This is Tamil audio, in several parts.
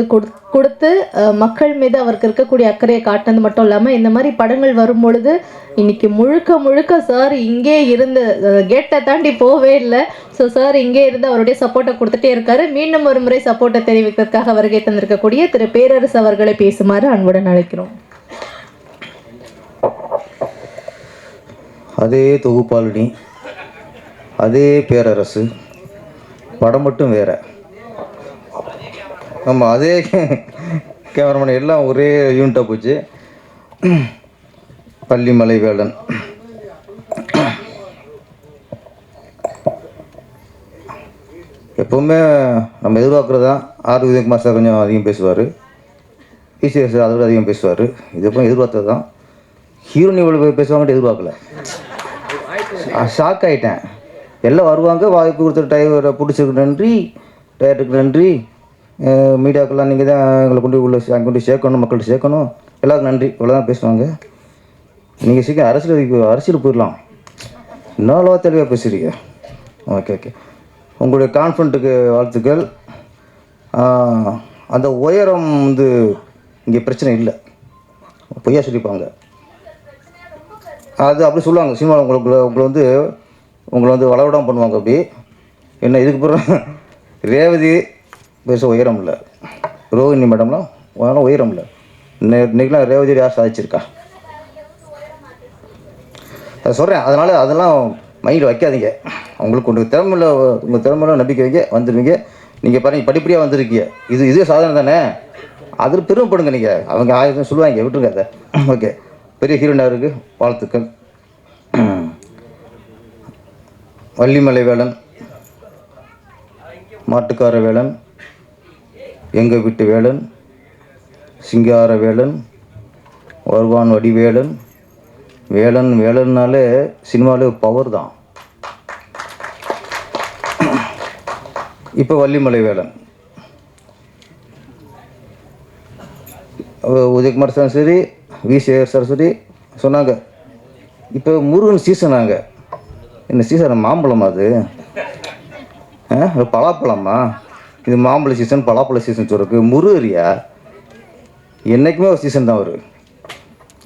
கொடுத்து மக்கள் மீது அவருக்கு இருக்கக்கூடிய அக்கறையை காட்டினது மட்டும் இல்லாமல் இந்த மாதிரி படங்கள் வரும் பொழுது இன்னைக்கு முழுக்க முழுக்க சார் இங்கே இருந்து கேட்டை தாண்டி போவே இல்லை. ஸோ சார் இங்கே இருந்து அவருடைய சப்போர்ட்டை கொடுத்துட்டே இருக்காரு. மீண்டும் ஒரு முறை சப்போர்ட்டை தெரிவிக்கிறதுக்காக வருகை தந்திருக்கக்கூடிய திரு. பேரரசு அவர்களை பேசுமாறு அன்புடன் அழைக்கிறோம். அதே தொகுப்பாளினி அதே பேரரசு படம் மட்டும் வேற. ஆமாம் அதே கேமராமேன் எல்லாம் ஒரே யூனிட்டாக போச்சு. பள்ளிமலை வேடன் எப்போவுமே நம்ம எதிர்பார்க்குறது தான் ஆர் உதயகுமார் சார் கொஞ்சம் அதிகம் பேசுவார். பிசிஎஸ் சார் அதை விட அதிகம் பேசுவார். இது எப்போ எதிர்பார்த்தது தான். ஹீரோனி இவ்வளோ பேசுவாங்கன்னு எதிர்பார்க்கல. ஷாக் ஆகிட்டேன் எல்லாம் வருவாங்க வாய்ப்பு கொடுத்த டிரைவரை பிடிச்சதுக்கு நன்றி. டயருக்கு நன்றி. மீடியாக்கெல்லாம் நீங்கள் தான் எங்களை கொண்டு உள்ள அங்கே கொண்டு சேர்க்கணும் மக்கள்கிட்ட சேர்க்கணும். எல்லாருக்கும் நன்றி. இவ்வளோ தான் பேசுவாங்க. நீங்கள் சீக்கிரம் அரசியல் அரசியல் போயிடலாம். இன்னும் தெளிவாக பேசுகிறீங்க ஓகே ஓகே. உங்களுடைய கான்ஃபிடண்ட்டுக்கு வாழ்த்துக்கள். அந்த உயரம் வந்து இங்கே பிரச்சனை இல்லை. பொய்யா சொல்லிப்பாங்க. அது அப்படி சொல்லுவாங்க. சினிமாவில் உங்களுக்கு உங்களை வந்து உங்களை வந்து வளவிடாம பண்ணுவாங்க அப்படி. என்ன இதுக்கு பிறகு ரேவதி பெருசாக உயரம் இல்லை. ரோஹிணி மேடம்லாம் அதெல்லாம் உயரம் இல்லை. இன்னை இன்னைக்கெலாம் ரேவதி யார் சாதிச்சிருக்கா? அதை சொல்கிறேன் அதனால் அதெல்லாம் மைண்டில் வைக்காதீங்க. உங்களுக்கு உங்கள் திறமையில் உங்கள் திறமையில நம்பிக்கை வைங்க வந்துடுவீங்க நீங்கள் பாருங்க படிப்படியாக வந்திருக்கீங்க. இது இதே சாதனை தானே? அதில் பெருமைப்படுங்க நீங்கள் அவங்க ஆயிரம் சொல்லுவாங்க விட்டுருங்க அதை. ஓகே பெரிய ஹீரோனாருக்கு வாழ்த்துக்கள். வள்ளிமலை வேளன் மாட்டுக்கார வேளன் எங்கள் வீட்டு வேலன் சிங்கார வேலன் வருவான் வடிவேலன் வேலன் வேலன்னாலே சினிமாவிலே பவர் தான். இப்போ வள்ளிமலை வேலன் உதயகுமார் சரஸ்வதி சரி வி. சேகர் சரி சொன்னாங்க இப்போ முருகன் சீசனாங்க. என்ன சீசன் மாம்பழமா அது? ஆ பலாப்பழமா? இது மாம்பழ சீசன் பலாப்பழ சீசன் சொல்றதுக்கு முருகரியா? என்றைக்குமே ஒரு சீசன் தான் அவர்.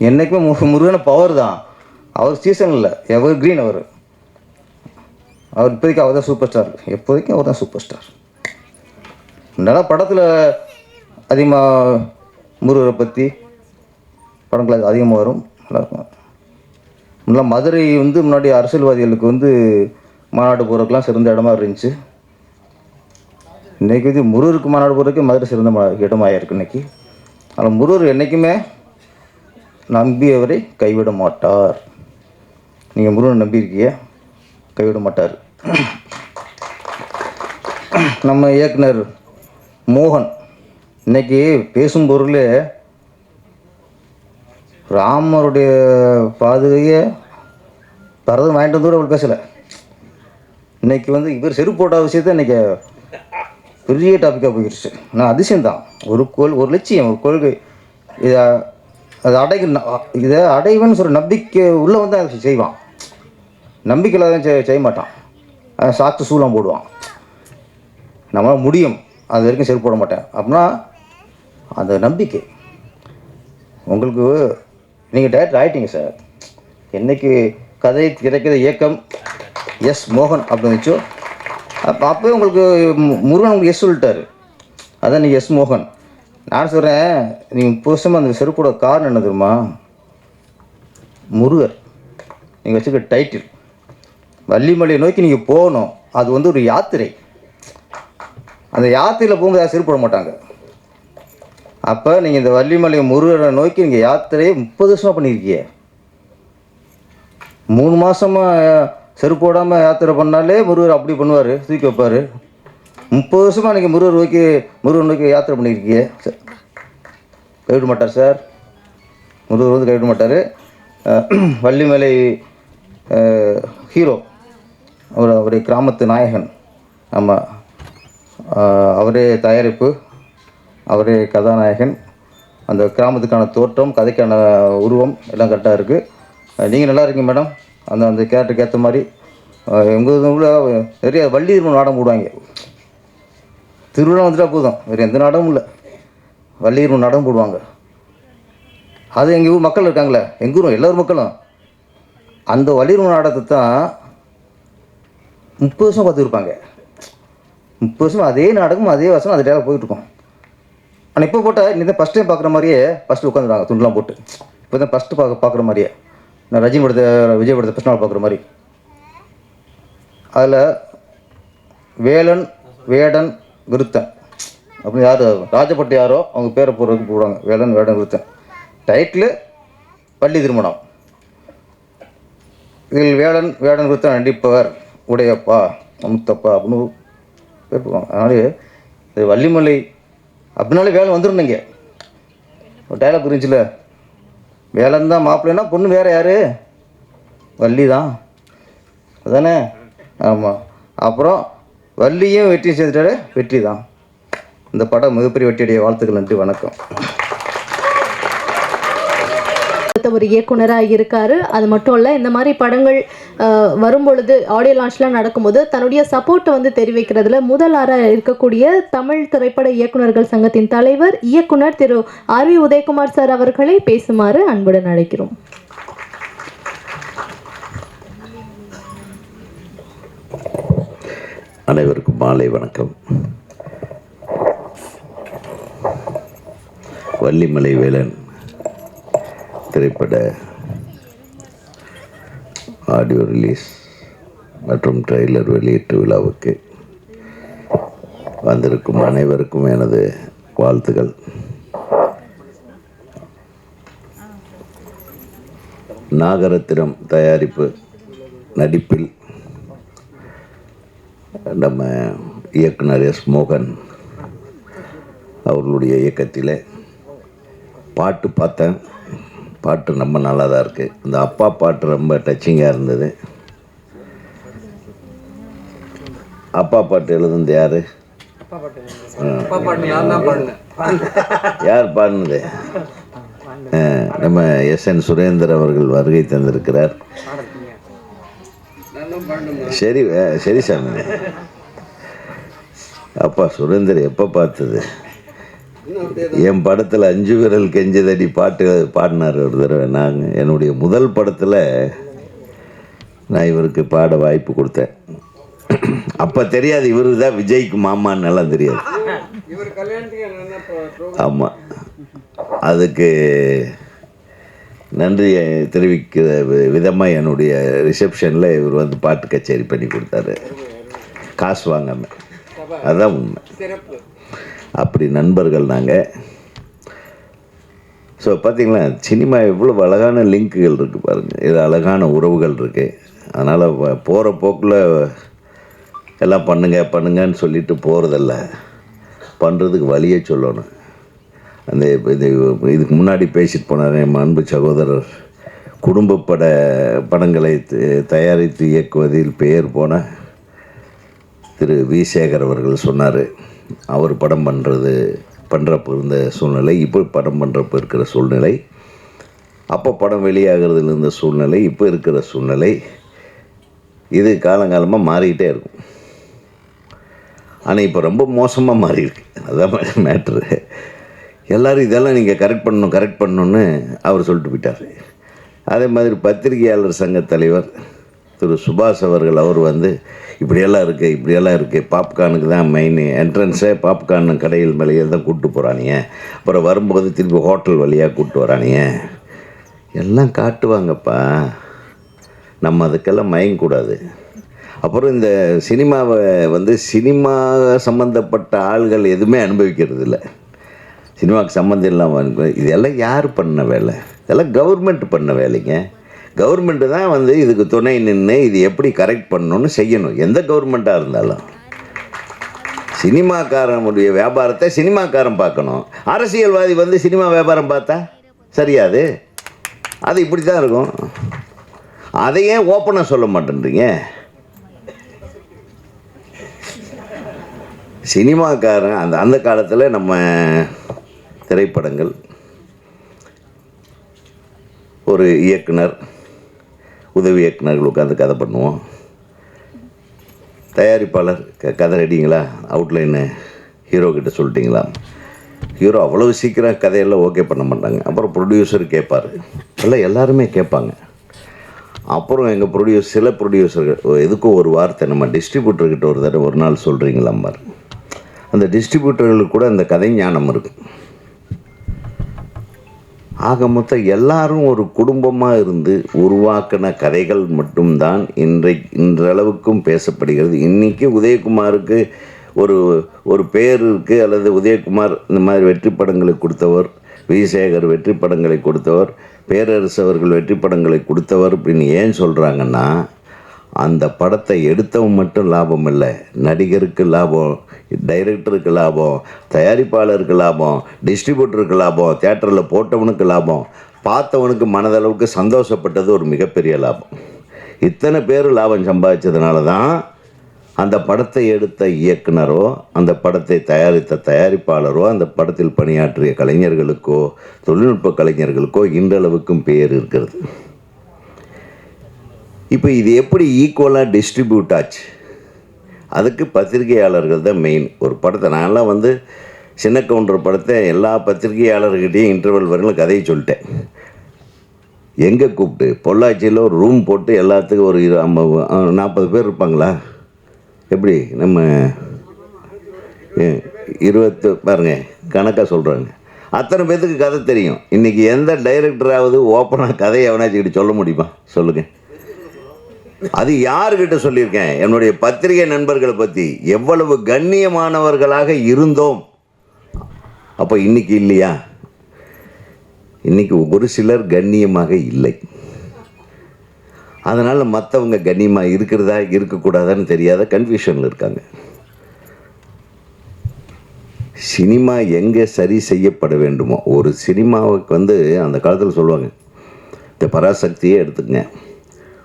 என்றைக்குமே மு முருகன பவர் தான். அவர் சீசன் இல்லை. எவர் க்ரீன் அவர். அவர் இப்போதைக்கு அவர் தான் சூப்பர் ஸ்டார் எப்போதைக்கும் அவர் தான் சூப்பர் ஸ்டார் நல்லா படத்தில் அதிகமாக முருகரை பற்றி படங்கள் அதிகமாக வரும். நல்லாயிருக்கும் முன்னாடி மதுரை வந்து முன்னாடி அரசியல்வாதிகளுக்கு வந்து மாநாடு போகிறதுக்கெலாம் சிறந்த இடமா இருந்துச்சு. இன்றைக்கி வந்து முருகருக்கு மாநாடு போகிறதுக்கு மதுரை சிறந்த இடமாக இருக்கு இன்னைக்கு. ஆனால் முருகர் என்றைக்குமே நம்பியவரை கைவிட மாட்டார். நீங்கள் முருகன் நம்பியிருக்கிய கைவிட மாட்டார். நம்ம இயக்குனர் மோகன் இன்னைக்கு பேசும் பொருளே ராமருடைய பாதுகையை பரதம் வாங்கிட்டு வந்து கூட அவள் பேசலை. இன்னைக்கு வந்து இவர் செருப்பு போட்ட விஷயத்த இன்னைக்கு பெரிய டாப்பிக்காக போயிடுச்சு நான் அதிசயம்தான். ஒரு கோல் ஒரு லட்சியம் ஒரு கொள்கை. இதை அதை அடை இதை அடைவேன்னு சொல்கிற நம்பிக்கை உள்ளே வந்து அதை செய்வான். நம்பிக்கை இல்லாத செய் செய்ய மாட்டான். அதை சாக்கு சூளம் போடுவான். நம்மளால் முடியும். அது வரைக்கும் செருப்பு போட மாட்டேன். அப்படின்னா அந்த நம்பிக்கை. உங்களுக்கு நீங்கள் டேரக்டர் ஆகிட்டீங்க சார் என்னைக்கு கதை கிடைக்கிற இயக்கம் எஸ் மோகன் அப்படின்னு வச்சோ அப்போ அப்போவே உங்களுக்கு முருகன் உங்களுக்கு எஸ் சொல்லிட்டாரு. அதான் நீங்கள் எஸ் மோகன். நான் சொல்கிறேன் நீங்கள் புதுசமாக அந்த செருப்போட காரணம் என்ன தெரியுமா? முருகர். நீங்கள் வச்சுக்க டைட்டில் வள்ளிமலையை நோக்கி நீங்கள் போகணும். அது வந்து ஒரு யாத்திரை. அந்த யாத்திரையில் போகும்போது யாரும் செருப்பு போட மாட்டாங்க. அப்போ நீங்கள் இந்த வள்ளிமலை முருகரை நோக்கி நீங்கள் யாத்திரையை முப்பது வருஷமாக பண்ணியிருக்கீங்க மூணு மாதமாக செருப்பு போடாமல் யாத்திரை பண்ணாலே முருகர் அப்படி பண்ணுவார். தூக்கி வைப்பார். முப்பது வருஷமாக நீங்கள் முருகர் நோக்கி முருகர் நோக்கி யாத்திரை பண்ணியிருக்கீங்க கைவிட மாட்டார் சார். முருகர் வந்து கைவிட மாட்டார். வள்ளிமலை ஹீரோ. அவர் அவருடைய கிராமத்து நாயகன். ஆமாம் அவரே தயாரிப்பு அவரே கதாநாயகன். அந்த கிராமத்துக்கான தோற்றம் கதைக்கான உருவம் எல்லாம் கரெக்டாக இருக்குது நீங்கள் நல்லா இருக்கீங்க மேடம். அந்த அந்த கேரக்டருக்கு ஏற்ற மாதிரி எங்கள் ஊரில் நிறைய வள்ளி திருமணம் நாடகம் போடுவாங்க. திருவிழா வந்துட்டா போதும். வேறு எந்த நாடகமும் இல்லை. வள்ளியூர் நாடகம் போடுவாங்க. அது எங்கள் ஊர் மக்கள் இருக்காங்களே எங்கள் ஊரும் எல்லோரும் மக்களும். அந்த வள்ளியூர் நாடகத்தை தான் முப்பது வருஷம் பார்த்துருப்பாங்க. முப்பது வருஷம் அதே நாடகம் அதே வருஷம் அதே டேலாக் போயிட்டுருக்கோம். ஆனால் இப்போ போட்டால் நீ தான் ஃபஸ்ட் டைம் பார்க்குற மாதிரியே ஃபஸ்ட்டு உட்காந்துருவாங்க துண்டுலாம் போட்டு. இப்போ தான் ஃபஸ்ட்டு பார்க்க பார்க்குற மாதிரியே. நான் ரஜினி படத்தை விஜய் படத்தை ஃபஸ்ட் நாள் பார்க்குற மாதிரி. அதில் வேலன் வேடன் விருத்தன். அப்படின்னு யார்? ராஜபட்டு யாரோ அவங்க பேரை போடுறதுக்கு போடுவாங்க. வேலன் வேடன் விருத்தன். டைட்டில் பள்ளி திருமணம். இதில் வேடன் வேடன் விருத்தன் நடிப்பவர் உடையப்பா அமுத்தப்பா அப்படின்னு பேர் போடுவாங்க. அதனாலே இது வள்ளிமலை அப்படின்னாலே வேலை வந்துருந்தீங்க. ஒரு டைலாக் இருந்துச்சுல? வேலன் தான் மாப்பிள்ளைன்னா பொண்ணு வேறு யார்? வள்ளி தான் அதானே? ஆமாம் அப்புறம் வள்ளியும் வெற்றி சேர்த்துட்டாரு வெற்றி தான் இந்த படம் மிகப்பெரிய வெற்றியுடைய வாழ்த்துக்கள் நன்றி வணக்கம். அடுத்த ஒரு இயக்குனராக இருக்காரு. அது மட்டும் இல்லை இந்த மாதிரி படங்கள் வரும்பொழுது ஆடியோ லான்ச்லாம் நடக்கும்போது தன்னுடைய சப்போர்ட்டை வந்து தெரிவிக்கிறதுல முதலாராக இருக்கக்கூடிய தமிழ் திரைப்பட இயக்குனர்கள் சங்கத்தின் தலைவர் இயக்குனர் திரு ஆர் வி உதயகுமார் சார் அவர்களை பேசுமாறு அன்புடன் அழைக்கிறோம். அனைவருக்கும் மாலை வணக்கம். வள்ளிமலை வேலன் திரைப்பட ஆடியோ ரிலீஸ் மற்றும் ட்ரெய்லர் வெளியீட்டு விழாவுக்கு வந்திருக்கும் அனைவருக்கும் எனது வாழ்த்துகள் நாகரத்தினம் தயாரிப்பு நடிப்பில் நம்ம இயக்குனர் எஸ் மோகன் அவர்களுடைய இயக்கத்தில் பாட்டு பார்த்தேன். பாட்டு ரொம்ப நல்லா தான் இருக்குது இந்த அப்பா பாட்டு ரொம்ப டச்சிங்காக இருந்தது. அப்பா பாட்டு எழுதுனது யார்? யார் பாடினது? நம்ம எஸ் என் சுரேந்தர் அவர்கள் வருகை தந்திருக்கிறார். சரி சரி சாமி. அப்பா சுரேந்தர் எப்போ பார்த்தது? என் படத்தில் அஞ்சு விரல் கெஞ்சதடி பாட்டு பாடினார் ஒரு தடவை. நாங்கள் என்னுடைய முதல் படத்தில் நான் இவருக்கு பாட வாய்ப்பு கொடுத்தேன். அப்போ தெரியாது இவரு தான் விஜய்க்கு மாமான்னு எல்லாம் தெரியாது. ஆமாம் அதுக்கு நன்றியை தெரிவிக்கிற விதமாக என்னுடைய ரிசப்ஷனில் இவர் வந்து பாட்டு கச்சேரி பண்ணி கொடுத்தாரு. காசு வாங்காமல் அதான் உண்மை. அப்படி நண்பர்கள் நாங்கள் ஸோ பார்த்தீங்களா சினிமா எவ்வளோ அழகான லிங்க்குகள் இருக்குது பாருங்கள் இது அழகான உறவுகள் இருக்குது அதனால் போகிற போக்கில் எல்லாம் பண்ணுங்க பண்ணுங்கன்னு சொல்லிட்டு போகிறதில்ல பண்ணுறதுக்கு வழியை சொல்லணும். அந்த இது இதுக்கு முன்னாடி பேசிட்டு போனார் என் அன்பு சகோதரர். குடும்ப பட படங்களை தயாரித்து இயக்குவதில் பெயர் போன திரு வி சேகர் அவர்கள் சொன்னார். அவர் படம் பண்ணுறது பண்ணுறப்போ இருந்த சூழ்நிலை இப்போ படம் பண்ணுறப்போ இருக்கிற சூழ்நிலை அப்போ படம் வெளியாகிறதுல இருந்த சூழ்நிலை இப்போ இருக்கிற சூழ்நிலை இது காலங்காலமாக மாறிக்கிட்டே இருக்கும். ஆனால் இப்போ ரொம்ப மோசமாக மாறியிருக்கு. அதுதான் அதான் மேட்ரு எல்லாரும் இதெல்லாம் நீங்கள் கரெக்ட் பண்ணணும் கரெக்ட் பண்ணணும்னு அவர் சொல்லிட்டு போயிட்டார். அதே மாதிரி பத்திரிகையாளர் சங்க தலைவர் திரு சுபாஷ் அவர்கள் அவர் வந்து இப்படியெல்லாம் இருக்குது இப்படியெல்லாம் இருக்குது பாப்கார்னுக்கு தான் மெயின் என்ட்ரன்ஸே பாப்கார்னு கடையில் மேலேயே தான் கூப்பிட்டு போகிறானிங்க அப்புறம் வரும்போது திருப்பி ஹோட்டல் வழியாக கூப்பிட்டு வரானுங்க. எல்லாம் காட்டுவாங்கப்பா. நம்ம அதுக்கெல்லாம் மயங்கக்கூடாது அப்புறம் இந்த சினிமாவை வந்து சினிமா சம்மந்தப்பட்ட ஆள்கள் எதுவுமே அனுபவிக்கிறது இல்லை. சினிமாவுக்கு சம்மந்தம் இல்லாமல் இதெல்லாம் யார் பண்ண வேலை? இதெல்லாம் கவர்மெண்ட் பண்ண வேலைங்க. கவர்மெண்ட்டு தான் வந்து இதுக்கு துணை நின்று இது எப்படி கரெக்ட் பண்ணணும்னு செய்யணும். எந்த கவர்மெண்ட்டாக இருந்தாலும். சினிமாக்காரனுடைய வியாபாரத்தை சினிமாக்காரன் பார்க்கணும். அரசியல்வாதி வந்து சினிமா வியாபாரம் பார்த்தா சரியாது. அது இப்படி தான் இருக்கும். அதை ஏன் ஓப்பனாக சொல்ல மாட்டேன்றீங்க? சினிமாக்காரன் அந்த அந்த காலத்தில் நம்ம திரைப்படங்கள். ஒரு இயக்குனர் உதவி இயக்குநர்கள் உட்காந்து கதை பண்ணுவோம். தயாரிப்பாளர் க கதை ரெடிங்களா அவுட்லைனு ஹீரோ கிட்ட சொல்லிட்டீங்களா? ஹீரோ அவ்வளோ சீக்கிரம் கதையெல்லாம் ஓகே பண்ண மாட்டாங்க. அப்புறம் ப்ரொடியூசர் கேட்பார். எல்லாம் எல்லாருமே கேட்பாங்க. அப்புறம் எங்கள் ப்ரொடியூஸ் சில ப்ரொடியூசர்கள் எதுக்கும் ஒரு வார்த்தை நம்ம டிஸ்ட்ரிபியூட்டர்கிட்ட ஒரு தடவை ஒரு நாள் சொல்கிறீங்களாம்பார் அந்த டிஸ்ட்ரிபியூட்டர்களுக்கு கூட அந்த கதை ஞானம் இருக்கும் ஆக மொத்தம் எல்லாரும் ஒரு குடும்பமாக இருந்து உருவாக்கின கதைகள் மட்டும்தான் இன்றை இன்றளவுக்கும் பேசப்படுகிறது. இன்றைக்கி உதயகுமாருக்கு ஒரு ஒரு பேர் இருக்குது அல்லது உதயகுமார் இந்த மாதிரி வெற்றி படங்களை கொடுத்தவர் விஜயசேகர் வெற்றி படங்களை கொடுத்தவர் பேரரசு அவர்கள் வெற்றி படங்களை கொடுத்தவர் அப்படின்னு ஏன் சொல்கிறாங்கன்னா அந்த படத்தை எடுத்தவன் மட்டும் லாபம் இல்லை. நடிகருக்கு லாபம் டைரக்டருக்கு லாபம் தயாரிப்பாளருக்கு லாபம் டிஸ்ட்ரிபியூட்டருக்கு லாபம் தேட்டரில் போட்டவனுக்கு லாபம் பார்த்தவனுக்கு மனதளவுக்கு சந்தோஷப்பட்டது ஒரு மிகப்பெரிய லாபம். இத்தனை பேர் லாபம் சம்பாதிச்சதுனால தான் அந்த படத்தை எடுத்த இயக்குனரோ அந்த படத்தை தயாரித்த தயாரிப்பாளரோ அந்த படத்தில் பணியாற்றிய கலைஞர்களுக்கோ தொழில்நுட்ப கலைஞர்களுக்கோ இன்றளவுக்கும் பெயர் இருக்கிறது. இப்போ இது எப்படி ஈக்குவலாக டிஸ்ட்ரிபியூட் ஆச்சு? அதுக்கு பத்திரிகையாளர்கள் தான் மெயின் ஒரு படத்தை நான்லாம் வந்து சின்ன கவுண்டர் படத்தை எல்லா பத்திரிகையாளர்கிட்டையும் இன்டர்வல் வரையிலும் கதையை சொல்லிட்டேன். எங்கே கூப்பிட்டு? பொள்ளாச்சியில் ஒரு ரூம் போட்டு எல்லாத்துக்கும் ஒரு இரு ஐம்பது நாற்பது பேர் இருப்பாங்களா? எப்படி? நம்ம இருபத்து பாருங்க கணக்காக சொல்கிறாங்க அத்தனை பேர்த்துக்கு கதை தெரியும். இன்றைக்கி எந்த டைரக்டராவது ஓப்பனாக கதையை எவனாச்சுக்கிட்ட சொல்ல முடியுமா? சொல்லுங்கள் அது யாருக்கிட்ட சொல்லியிருக்கேன்? என்னுடைய பத்திரிகை நண்பர்களை பற்றி எவ்வளவு கண்ணியமானவர்களாக இருந்தோம். அப்போ இன்னைக்கு இல்லையா? இன்னைக்கு ஒரு சிலர் கண்ணியமாக இல்லை. அதனால் மற்றவங்க கண்ணியமாக இருக்கிறதா இருக்கக்கூடாதான்னு தெரியாத கன்ஃபியூஷனில் இருக்காங்க. சினிமா எங்கே சரி செய்யப்பட வேண்டுமோ? ஒரு சினிமாவுக்கு வந்து அந்த காலத்தில் சொல்லுவாங்க இந்த பராசக்தியே எடுத்துக்கங்க.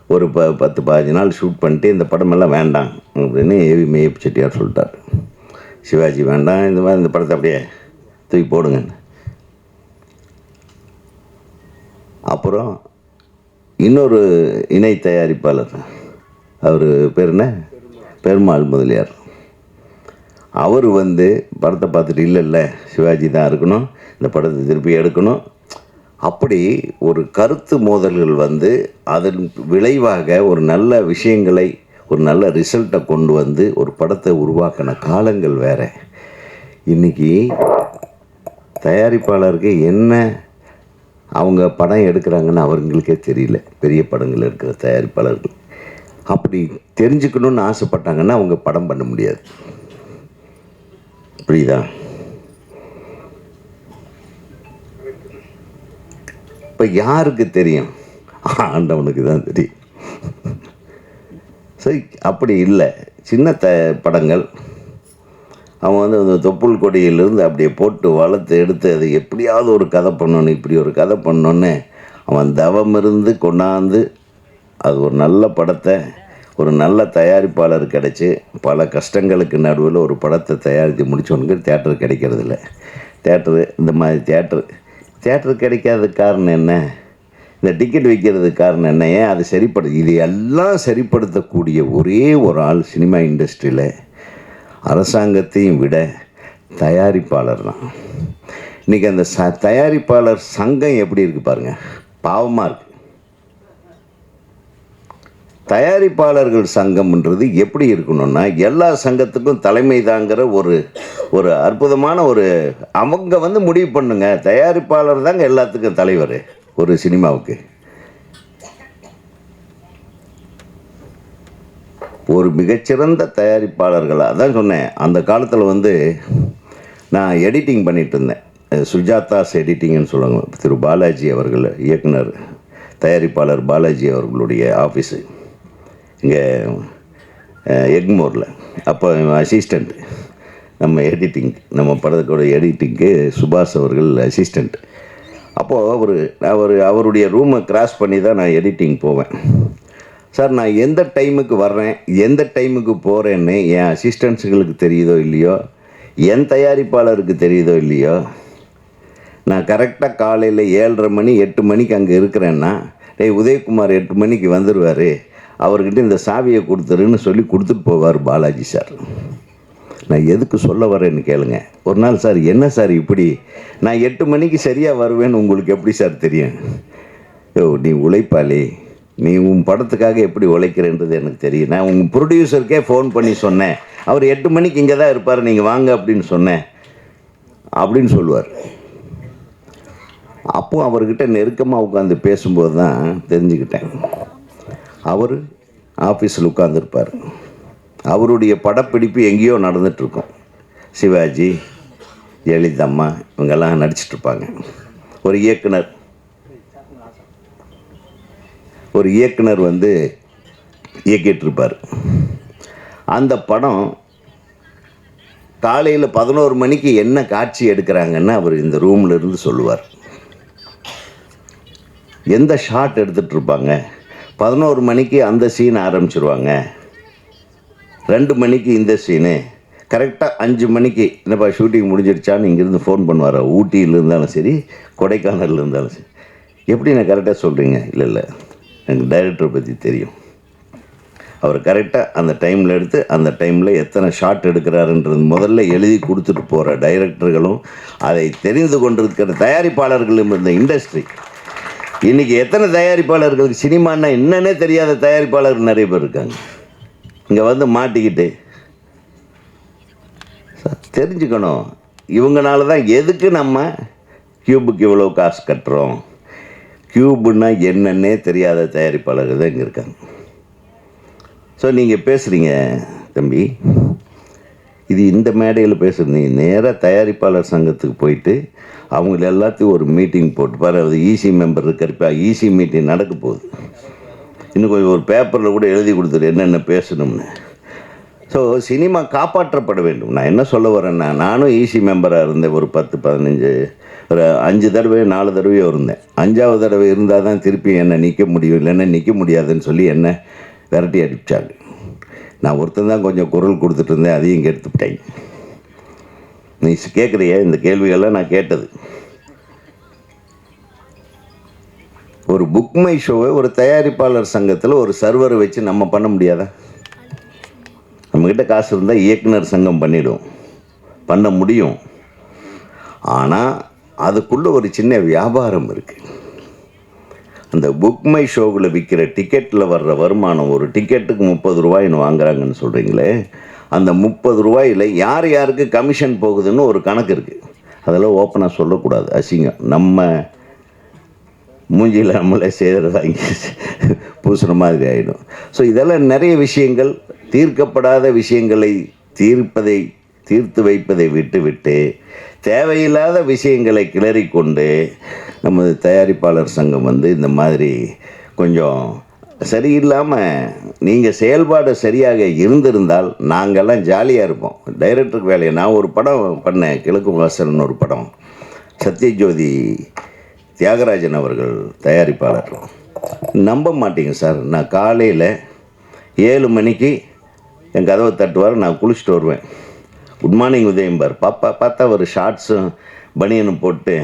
ஒரு ப பத்து பதினஞ்சு நாள் ஷூட் பண்ணிட்டு இந்த படமெல்லாம் வேண்டாம் அப்படின்னு ஏவி மேயப் செட்டியார் சொல்லிட்டார். சிவாஜி வேண்டாம் இந்த மாதிரி இந்த படத்தை அப்படியே தூக்கி போடுங்க. அப்புறம் இன்னொரு இணை தயாரிப்பாளர் அவர் பேர் என்ன? பெருமாள் முதலியார். அவர் வந்து படத்தை பார்த்துட்டு இல்லை இல்லை சிவாஜி தான் இருக்கணும். இந்த படத்தை திருப்பி எடுக்கணும். அப்படி ஒரு கருத்து மோதல்கள் வந்து அதன் விளைவாக ஒரு நல்ல விஷயங்களை ஒரு நல்ல ரிசல்ட்டை கொண்டு வந்து ஒரு படத்தை உருவாக்கின காலங்கள் வேறு. இன்னைக்கு தயாரிப்பாளருக்கு என்ன அவங்க படம் எடுக்கிறாங்கன்னு அவங்களுக்கே தெரியல. பெரிய படங்கள் எடுக்கிற தயாரிப்பாளர்கள். அப்படி தெரிஞ்சுக்கணுன்னு ஆசைப்பட்டாங்கன்னா அவங்க படம் பண்ண முடியாது. புரியுதா? இப்போ யாருக்கு தெரியும்? ஆண்டவனுக்கு தான் தெரியும். சரி அப்படி இல்லை. சின்ன த படங்கள். அவன் வந்து அந்த தொப்புள் கொடியிலிருந்து அப்படியே போட்டு வளர்த்து எடுத்து அது எப்படியாவது ஒரு கதை பண்ணணும் இப்படி ஒரு கதை பண்ணோன்னே அவன் தவம் இருந்து கொண்டாந்து அது ஒரு நல்ல படத்தை ஒரு நல்ல தயாரிப்பாளர் கிடச்சி பல கஷ்டங்களுக்கு நடுவில் ஒரு படத்தை தயாரித்து முடிச்சவனுக்கு தேட்டர் கிடைக்கிறதில்ல. தேட்டரு இந்த மாதிரி தேட்டரு தேட்டர் கிடைக்காத காரணம் என்ன? இந்த டிக்கெட் வைக்கிறதுக்கு காரணம் என்ன? ஏன் அது சரிப்படு இது எல்லாம் சரிப்படுத்தக்கூடிய ஒரே ஒரு ஆள் சினிமா இண்டஸ்ட்ரியில் அரசாங்கத்தையும் விட தயாரிப்பாளர் தான். இன்றைக்கி அந்த ச தயாரிப்பாளர் சங்கம் எப்படி இருக்குது பாருங்கள் பாவமாக இருக்குது தயாரிப்பாளர்கள் சங்கம்ன்றது எப்படி இருக்கணும்னா எல்லா சங்கத்துக்கும் தலைமை தாங்கிற ஒரு ஒரு அற்புதமான ஒரு அவங்க வந்து முடிவு பண்ணுங்க. தயாரிப்பாளர் தாங்க எல்லாத்துக்கும் தலைவர் ஒரு சினிமாவுக்கு. ஒரு மிகச்சிறந்த தயாரிப்பாளர்களாக அதான் சொன்னேன். அந்த காலத்தில் வந்து நான் எடிட்டிங் பண்ணிட்டு இருந்தேன். சுஜாதாஸ் எடிட்டிங்னு சொல்லுவாங்க திரு பாலாஜி அவர்கள் இயக்குனர் தயாரிப்பாளர் பாலாஜி அவர்களுடைய ஆஃபீஸு இங்கே எக்மோரில். அப்போ அசிஸ்டண்ட் நம்ம எடிட்டிங் நம்ம படத்தோட எடிட்டிங்க்கு சுபாஷ் அவர்கள் அசிஸ்டண்ட் அப்போது அவர் அவர் அவருடைய ரூமை கிராஸ் பண்ணி தான் நான் எடிட்டிங் போவேன். சார் நான் எந்த டைமுக்கு வர்றேன்? எந்த டைமுக்கு போகிறேன்னு என் அசிஸ்டன்ஸுகளுக்கு தெரியுதோ இல்லையோ? என் தயாரிப்பாளருக்கு தெரியுதோ இல்லையோ? நான் கரெக்டாக காலையில் ஏழரை மணி எட்டு மணிக்கு அங்கே இருக்கிறேன்னா டேய் உதயகுமார் எட்டு மணிக்கு வந்துடுவார் அவர்கிட்ட இந்த சாவியை கொடுத்துருன்னு சொல்லி கொடுத்துட்டு போவார் பாலாஜி சார். நான் எதுக்கு சொல்ல வரேன்னு கேளுங்க. ஒரு நாள் சார் என்ன சார் இப்படி? நான் எட்டு மணிக்கு சரியாக வருவேன்னு உங்களுக்கு எப்படி சார் தெரியும்? ஓ நீ உழைப்பாளி. நீ உன் படத்துக்காக எப்படி உழைக்கிறன்றது எனக்கு தெரியும். நான் உங்கள் ப்ரொடியூசருக்கே ஃபோன் பண்ணி சொன்னேன். அவர் எட்டு மணிக்கு இங்கே தான் இருப்பார் நீங்கள் வாங்க அப்படின்னு சொன்னேன். அப்படின்னு சொல்லுவார். அப்போ அவர்கிட்ட நெருக்கமாக உட்காந்து பேசும்போது தான் தெரிஞ்சுக்கிட்டேன். அவர் ஆஃபீஸில் உட்காந்துருப்பார் அவருடைய படப்பிடிப்பு எங்கேயோ நடந்துகிட்ருக்கும் சிவாஜி ஜெயலலிதம்மா இவங்கெல்லாம் நடிச்சிட்ருப்பாங்க. ஒரு இயக்குனர். ஒரு இயக்குனர் வந்து இயக்கிட்டு இருப்பார் அந்த படம் காலையில் பதினோரு மணிக்கு என்ன காட்சி எடுக்கிறாங்கன்னு அவர் இந்த ரூமில் இருந்து சொல்லுவார். எந்த ஷாட் எடுத்துகிட்ருப்பாங்க பதினோரு மணிக்கு அந்த சீன் ஆரம்பிச்சிருவாங்க. ரெண்டு மணிக்கு இந்த சீனு கரெக்டாக அஞ்சு மணிக்கு என்னப்பா ஷூட்டிங் முடிஞ்சிருச்சான்னு இங்கேருந்து ஃபோன் பண்ணுவார். ஊட்டியில் இருந்தாலும் சரி கொடைக்கானலில் இருந்தாலும் சரி. எப்படி நான் கரெக்டாக சொல்கிறீங்க இல்லை இல்லை. எனக்கு டைரக்டரை பற்றி தெரியும். அவர் கரெக்டாக அந்த டைமில் எடுத்து அந்த டைமில் எத்தனை ஷாட் எடுக்கிறாருன்றது முதல்ல எழுதி கொடுத்துட்டு போகிற டைரக்டர்களும் அதை தெரிந்து கொண்டிருக்கிற தயாரிப்பாளர்களும் இருந்த இண்டஸ்ட்ரி இன்றைக்கி எத்தனை தயாரிப்பாளர்களுக்கு சினிமான்னா என்னன்னே தெரியாத தயாரிப்பாளர் நிறைய பேர் இருக்காங்க. இங்கே வந்து மாட்டிக்கிட்டு. தெரிஞ்சுக்கணும். இவங்கனால தான் எதுக்கு நம்ம கியூபுக்கு இவ்வளோ காசு கட்டுறோம்? கியூபுன்னா என்னன்னே தெரியாத தயாரிப்பாளர்கள் தான் இங்கே இருக்காங்க. ஸோ நீங்கள் பேசுகிறீங்க தம்பி. இது இந்த மேடையில் பேசுகிறீங்க நேராக தயாரிப்பாளர் சங்கத்துக்கு போயிட்டு அவங்க எல்லாத்தையும் ஒரு மீட்டிங் போட்டு பாரு. அது ஈசி மெம்பர் இருக்கிறப்ப ஈசி மீட்டிங் நடக்க போகுது. இன்னும் கொஞ்சம் ஒரு பேப்பரில் கூட எழுதி கொடுத்துரு என்னென்ன பேசணும்னு. ஸோ சினிமா காப்பாற்றப்பட வேண்டும். நான் என்ன சொல்ல வரேன்னா நானும் ஈசி மெம்பராக இருந்தேன் ஒரு பத்து பதினஞ்சு ஒரு அஞ்சு தடவை நாலு தடவையோ இருந்தேன். அஞ்சாவது தடவை இருந்தால் தான் திருப்பி என்னை நிற்க முடியும் இல்லைன்னா நிற்க முடியாதுன்னு சொல்லி என்னை விரட்டி அடிச்சாங்க. நான் ஒருத்தன் தான் கொஞ்சம் குரல் கொடுத்துட்டு இருந்தேன் அதையும் கெடுத்துவிட்டேன் நீ கேட்குறிய இந்த கேள்விகள்லாம் நான் கேட்டது. ஒரு புக் மை ஷோவை ஒரு தயாரிப்பாளர் சங்கத்தில் ஒரு சர்வரை வச்சு நம்ம பண்ண முடியாதா? நம்மக்கிட்ட காசு இருந்தால் இயக்குனர் சங்கம் பண்ணிடும். பண்ண முடியும். ஆனால் அதுக்குள்ளே ஒரு சின்ன வியாபாரம் இருக்குது அந்த புக் மை ஷோவில் விற்கிற டிக்கெட்டில் வர்ற வருமானம் ஒரு டிக்கெட்டுக்கு முப்பது ரூபாய்னு வாங்குறாங்கன்னு சொல்கிறீங்களே அந்த முப்பது ரூபாயில் யார் யாருக்கு கமிஷன் போகுதுன்னு ஒரு கணக்கு இருக்குது அதெல்லாம் ஓப்பனாக சொல்லக்கூடாது. அசிங்கம். நம்ம மூஞ்சியில் நம்மளே செய்கிற வாங்கி பூசுகிற மாதிரி ஆகிடும் ஸோ இதெல்லாம் நிறைய விஷயங்கள் தீர்க்கப்படாத விஷயங்களை தீர்ப்பதை தீர்த்து வைப்பதை விட்டுவிட்டு தேவையில்லாத விஷயங்களை கிளறிக்கொண்டு நமது தயாரிப்பாளர் சங்கம் வந்து இந்த மாதிரி கொஞ்சம் சரியில்லாமல் நீங்கள் செயல்பாடு சரியாக இருந்திருந்தால் நாங்கள்லாம் ஜாலியாக இருப்போம். டைரக்டருக்கு வேலையை நான் ஒரு படம் பண்ணேன். கிழக்கு வாசல்னு ஒரு படம். சத்யஜோதி தியாகராஜன் அவர்கள் தயாரிப்பாளர். நம்ப மாட்டீங்க சார். நான் காலையில் ஏழு மணிக்கு என் கதவை தட்டுவார். நான் குளிச்சுட்டு வருவேன். குட் மார்னிங் உதயம்பார். பாப்பா பார்த்தா ஒரு ஷார்ட்ஸும் பனியனும் போட்டு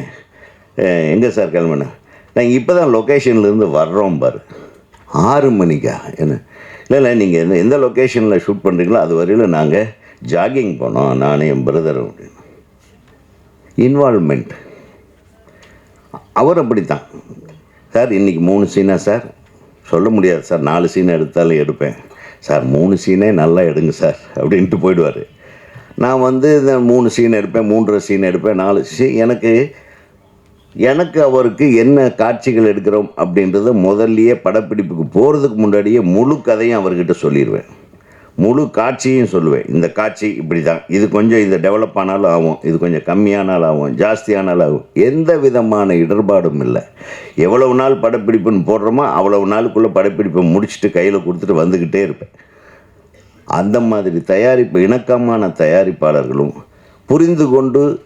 எங்கே சார் கிளம்புனேன் நாங்கள் இப்போ தான் லொக்கேஷன்லேருந்து வர்றோம் பார். ஆறு மணிக்கா? என்ன? இல்லை இல்லை நீங்கள் எந்த எந்த லொக்கேஷனில் ஷூட் பண்ணுறீங்களோ அது வரையில் நாங்கள் ஜாகிங் போனோம் நானும் என் பிரதர் அப்படின்னு. இன்வால்மெண்ட் அவர் அப்படித்தான். சார் இன்றைக்கி மூணு சீனா சார்? சொல்ல முடியாது சார் நாலு சீன் எடுத்தாலும் எடுப்பேன். சார் மூணு சீனே நல்லா எடுங்க சார் அப்படின்ட்டு போயிடுவார். நான் வந்து இந்த மூணு சீன் எடுப்பேன் மூன்றரை சீன் எடுப்பேன் நாலு சீ எனக்கு எனக்கு அவருக்கு என்ன காட்சிகள் எடுக்கிறோம் அப்படின்றத முதல்லையே படப்பிடிப்புக்கு போகிறதுக்கு முன்னாடியே முழு கதையும் அவர்கிட்ட சொல்லிடுவேன் முழு காட்சியும் சொல்லுவேன். இந்த காட்சி இப்படி தான் இது கொஞ்சம் இது டெவலப் ஆனாலும் ஆகும். இது கொஞ்சம் கம்மியானாலும் ஆகும். ஜாஸ்தியானாலும் ஆகும். எந்த விதமான இடர்பாடும் இல்லை. எவ்வளவு நாள் படப்பிடிப்புன்னு போடுறோமோ அவ்வளவு நாளுக்குள்ளே படப்பிடிப்பை முடிச்சுட்டு கையில் கொடுத்துட்டு வந்துக்கிட்டே இருப்பேன். அந்த மாதிரி தயாரிப்பு இணக்கமான தயாரிப்பாளர்களும் புரிந்து கொண்டு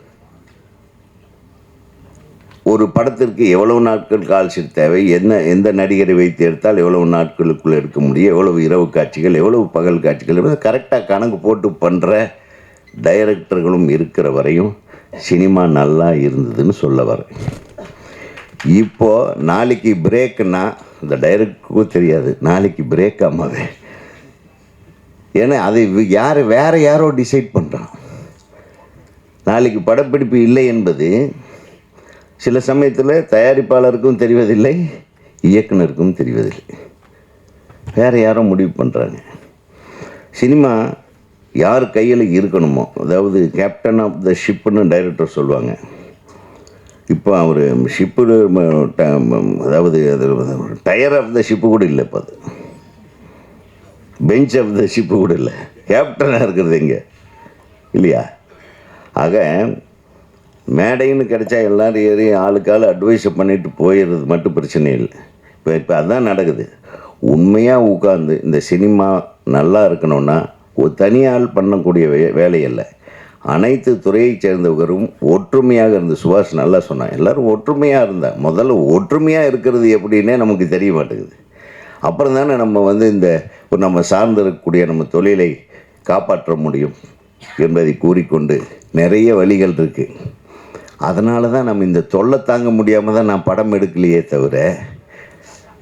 ஒரு படத்திற்கு எவ்வளவு நாட்கள் கால்ஷீட் தேவை? என்ன எந்த நடிகரை வைத்து எடுத்தால் எவ்வளவு நாட்களுக்குள்ளே எடுக்க முடியும்? எவ்வளவு இரவு காட்சிகள் எவ்வளவு பகல் காட்சிகள் கரெக்டாக கணக்கு போட்டு பண்ணுற டைரக்டர்களும் இருக்கிற வரையும் சினிமா நல்லா இருந்ததுன்னு சொல்ல வரேன். இப்போது நாளைக்கு பிரேக்குன்னா இந்த டைரக்டருக்கும் தெரியாது நாளைக்கு பிரேக் ஆமாவே. ஏன்னா அதை யார் வேறு யாரோ டிசைட் பண்ணுறான் நாளைக்கு படப்பிடிப்பு இல்லை என்பது சில சமயத்தில் தயாரிப்பாளருக்கும் தெரிவதில்லை இயக்குனருக்கும் தெரிவதில்லை. வேறு யாரோ முடிவு பண்ணுறாங்க சினிமா யார் கையில் இருக்கணுமோ அதாவது கேப்டன் ஆஃப் த ஷிப்புன்னு டைரக்டர் சொல்லுவாங்க. இப்போ அவர் ஷிப்பு அதாவது அது டயர் ஆஃப் த ஷிப்பு கூட இல்லை இப்போ அது. பெஞ்ச் ஆஃப் த ஷிப்பு கூட இல்லை. கேப்டனாக இருக்கிறது எங்கே இல்லையா? ஆக மேடைன்னு கிடைச்சா எல்லாரும் ஏறி ஆளுக்காள் அட்வைஸை பண்ணிட்டு போயிடுறது மட்டும் பிரச்சனை இல்லை. இப்போ இப்போ அதுதான் நடக்குது. உண்மையாக உட்காந்து இந்த சினிமா நல்லா இருக்கணும்னா ஒரு தனியால் பண்ணக்கூடிய வே வேலையல்ல அனைத்து துறையைச் சேர்ந்தவரும் ஒற்றுமையாக இருந்து சுபாஷ் நல்லா சொன்னான் எல்லாரும் ஒற்றுமையாக இருந்தால் முதல்ல ஒற்றுமையாக இருக்கிறது எப்படின்னே நமக்கு தெரிய மாட்டேங்குது. அப்புறம் தானே நம்ம வந்து இந்த நம்ம சார்ந்து இருக்கக்கூடிய நம்ம தொழிலை காப்பாற்ற முடியும் என்பதை கூறிக்கொண்டு நிறைய வழிகள் இருக்குது அதனால தான் நம்ம இந்த தொல்லை தாங்க முடியாமல் தான் நான் படம் எடுக்கலையே தவிர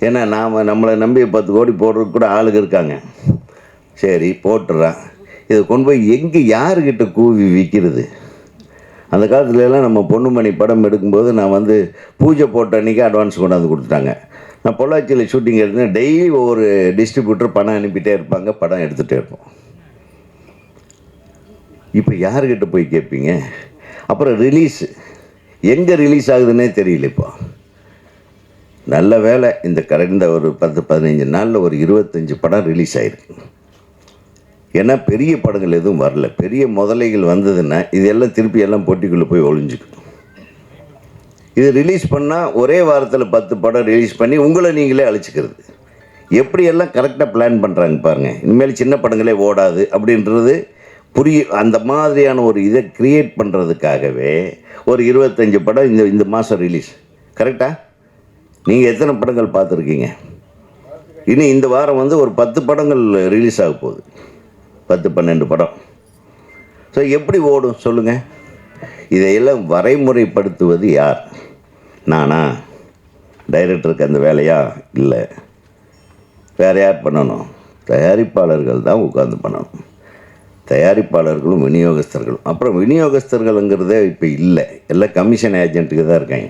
ஏன்னா நாம் நம்மளை நம்பி பத்து கோடி போடுறதுக்கு கூட ஆளுங்க இருக்காங்க. சரி போட்டுறான். இதை கொண்டு போய் எங்கே யாருக்கிட்ட கூவி விற்கிறது அந்த காலத்துலலாம் நம்ம பொண்ணுமணி படம் எடுக்கும்போது நான் வந்து பூஜை போட்ட அன்றைக்கி அட்வான்ஸ் கொண்டாந்து கொடுத்துட்டாங்க. நான் பொள்ளாச்சியில் ஷூட்டிங் எடுத்தேன். டெய்லி ஒவ்வொரு டிஸ்ட்ரிபியூட்டர் பணம் அனுப்பிட்டே இருப்பாங்க படம் எடுத்துகிட்டே இருப்போம். இப்போ யாருக்கிட்ட போய் கேட்பீங்க? அப்புறம் ரிலீஸ் எங்கே ரிலீஸ் ஆகுதுன்னே தெரியல இப்போ. நல்ல வேலை இந்த கடந்த ஒரு பத்து பதினஞ்சு நாளில் ஒரு இருபத்தஞ்சி படம் ரிலீஸ் ஆயிருக்கு. ஏன்னா பெரிய படங்கள் எதுவும் வரல. பெரிய முதலைகள் வந்ததுன்னா இதெல்லாம் திருப்பி எல்லாம் போட்டிக்குள்ளே போய் ஒழிஞ்சுக்கும் இது ரிலீஸ் பண்ணால் ஒரே வாரத்தில் பத்து படம் ரிலீஸ் பண்ணி உங்களை நீங்களே அழைச்சிக்கிறது. எப்படியெல்லாம் கரெக்டாக பிளான் பண்ணுறாங்க பாருங்கள் இனிமேல் சின்ன படங்களே ஓடாது அப்படின்றது புரிய அந்த மாதிரியான ஒரு இதை க்ரியேட் பண்ணுறதுக்காகவே ஒரு இருபத்தஞ்சி படம் இந்த இந்த மாதம் ரிலீஸ் கரெக்டாக நீங்கள் எத்தனை படங்கள் பார்த்துருக்கீங்க? இனி இந்த வாரம் வந்து ஒரு பத்து படங்கள் ரிலீஸ் ஆக போகுது. பத்து பன்னெண்டு படம். ஸோ எப்படி ஓடும் சொல்லுங்கள் இதையெல்லாம் வரைமுறைப்படுத்துவது யார்? நானா? டைரக்டருக்கு அந்த வேலையா? இல்லை. வேறு யார் பண்ணணும்? தயாரிப்பாளர்கள் தான் உட்காந்து பண்ணணும். தயாரிப்பாளர்களும் விநியோகஸ்தர்களும். அப்புறம் விநியோகஸ்தர்களுங்கிறதே இப்போ இல்லை. எல்லாம் கமிஷன் ஏஜென்ட்டுக்கு தான் இருக்காங்க.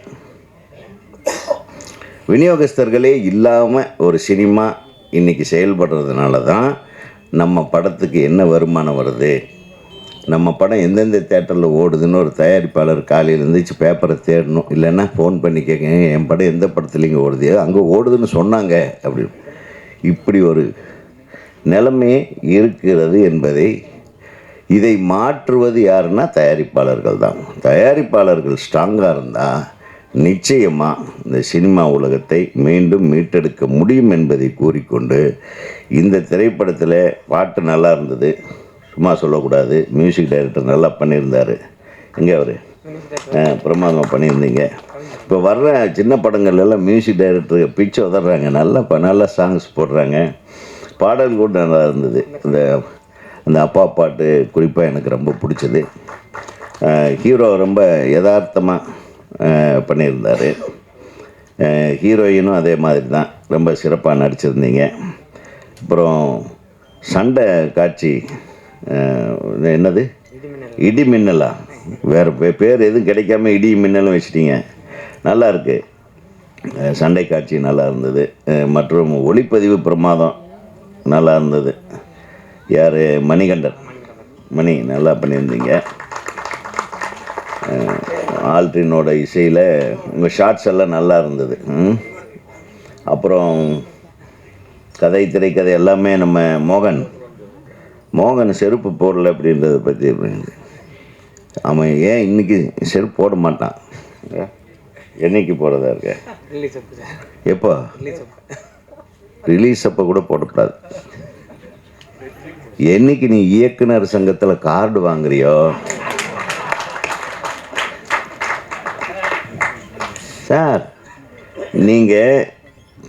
விநியோகஸ்தர்களே இல்லாமல் ஒரு சினிமா இன்றைக்கி செயல்படுறதுனால தான் நம்ம படத்துக்கு என்ன வருமானம் வருது? நம்ம படம் எந்தெந்த தேட்டரில் ஓடுதுன்னு ஒரு தயாரிப்பாளர் காலையில் இருந்துச்சு பேப்பரை தேடணும். இல்லைன்னா ஃபோன் பண்ணி கேட்குங்க என் படம் எந்த படத்துலைங்க ஓடுது? அங்கே ஓடுதுன்னு சொன்னாங்க. அப்படின்னு. இப்படி ஒரு நிலைமை இருக்கிறது என்பதை இதை மாற்றுவது யாருன்னா தயாரிப்பாளர்கள் தான். தயாரிப்பாளர்கள் ஸ்ட்ராங்காக இருந்தால் நிச்சயமாக இந்த சினிமா உலகத்தை மீண்டும் மீட்டெடுக்க முடியும் என்பதை கூறிக்கொண்டு இந்த திரைப்படத்தில் பாட்டு நல்லா இருந்தது. சும்மா சொல்லக்கூடாது. மியூசிக் டைரக்டர் நல்லா பண்ணியிருந்தார். எங்கே அவர்? பிரமாதமாக பண்ணியிருந்தீங்க. இப்போ வர்ற சின்ன படங்கள்லாம் மியூசிக் டைரக்டர் பிச்சு உதறாங்க நல்லா இப்போ நல்ல சாங்ஸ் போடுறாங்க. பாடல் கூட நல்லா இருந்தது. இந்த அந்த அப்பா பாட்டு குறிப்பாக எனக்கு ரொம்ப பிடிச்சது. ஹீரோ ரொம்ப யதார்த்தமாக பண்ணியிருந்தார். ஹீரோயினும் அதே மாதிரி தான் ரொம்ப சிறப்பாக நடிச்சிருந்தீங்க. அப்புறம் சண்டை காட்சி என்னது? இடி மின்னலா? வேறு பேர் எதுவும் கிடைக்காம இடி மின்னலும் வச்சிட்டீங்க. நல்லா இருக்கு. சண்டை காட்சி நல்லா இருந்தது. மற்றும் ஒளிப்பதிவு பிரமாதம் நல்லா இருந்தது. யார்? மணிகண்டன். மணி நல்லா பண்ணியிருந்தீங்க. ஆல்ட்ரினோட இசையில் உங்கள் ஷார்ட்ஸ் எல்லாம் நல்லா இருந்தது. அப்புறம் கதை திரைக்கதை எல்லாமே நம்ம மோகன். மோகன் செருப்பு போடல அப்படின்றத பற்றி அவன் ஏன் இன்னைக்கு செருப்பு போட மாட்டான்? என்னைக்கு போகிறதா இருக்க? எப்போ? ரிலீஸ் அப்போ கூட போடக்கூடாது. என்னைக்கு நீ இயக்குனர் சங்கத்தில் கார்டு வாங்குறியோ? சார் நீங்கள்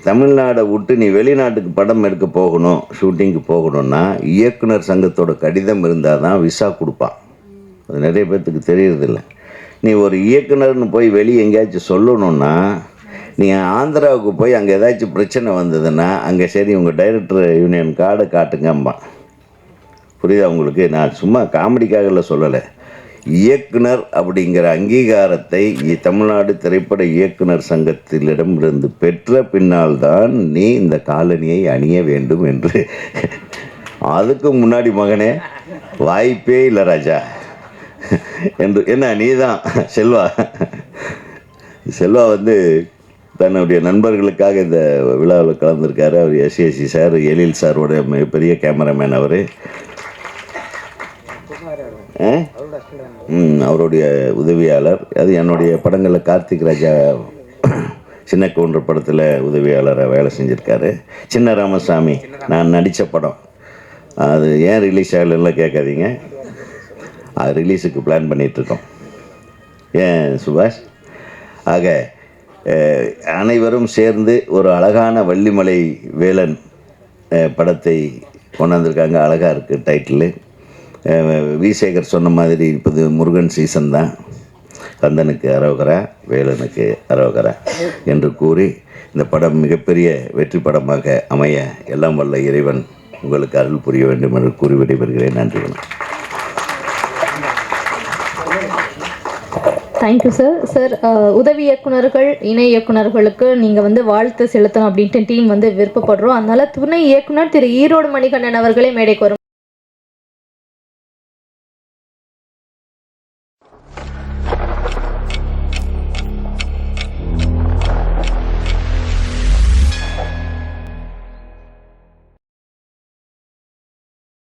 தமிழ்நாடை விட்டு நீ வெளிநாட்டுக்கு படம் எடுக்க போகணும் ஷூட்டிங்க்கு போகணும்னா இயக்குனர் சங்கத்தோட கடிதம் இருந்தால் தான் விசா கொடுப்பான் அது நிறைய பேர்த்துக்கு தெரியறதில்ல. நீ ஒரு இயக்குனர்னு போய் வெளியே எங்கேயாச்சும் சொல்லணும்னா நீ ஆந்திராவுக்கு போய் அங்கே ஏதாச்சும் பிரச்சனை வந்ததுன்னா அங்கே சரி உங்கள் டைரக்டர் யூனியன் கார்டை காட்டுங்கம்பான். புரியுதா உங்களுக்கு? நான் சும்மா காமெடிக்காக சொல்லலை. இயக்குனர் அப்படிங்கிற அங்கீகாரத்தை தமிழ்நாடு திரைப்பட இயக்குனர் சங்கத்திலிடமிருந்து பெற்ற பின்னால்தான் நீ இந்த காலனியை அணிய வேண்டும் என்று. அதுக்கு முன்னாடி மகனே வாய்ப்பே இல்லை ராஜா. என்று என்ன நீ தான் செல்வா? செல்வா வந்து தன்னுடைய நண்பர்களுக்காக இந்த விழாவில் கலந்துருக்காரு. அவர் எஸ்ஏசி சார் எழில் சாரோட மிகப்பெரிய கேமராமேன் அவர். அவருடைய உதவியாளர். அது என்னுடைய படங்களில் கார்த்திக் ராஜா சின்ன கவுண்டர் படத்தில் உதவியாளராக வேலை செஞ்சுருக்காரு. சின்ன ராமசாமி நான் நடித்த படம். அது ஏன் ரிலீஸ் ஆகலைன்னா கேட்காதீங்க. அது ரிலீஸுக்கு பிளான் பண்ணிகிட்ருக்கோம் ஏன் சுபாஷ்? ஆக அனைவரும் சேர்ந்து ஒரு அழகான வள்ளிமலை வேலன் படத்தை கொண்டாந்துருக்காங்க. அழகாக இருக்குது டைட்டிலு விசேகர் சொன்ன மாதிரி இப்போது முருகன் சீசன் தான். கந்தனுக்கு அரோகரா வேலனுக்கு அரோகரா என்று கூறி இந்த படம் மிகப்பெரிய வெற்றி படமாக அமைய எல்லாம் வல்ல இறைவன் உங்களுக்கு அருள் புரிய வேண்டும் என்று கூறி விடைபெறுகிறேன். நன்றி வணக்கம். தேங்க்யூ சார் சார் உதவி இயக்குனர்கள் இணை இயக்குனர்களுக்கு நீங்கள் வந்து வாழ்த்து செலுத்தணும் அப்படின்ட்டு டீம் வந்து விருப்பப்படுறோம். அதனால் துணை இயக்குனர் திரு ஈரோடு மணிகண்டன் அவர்களே மேடைக்கு வரும்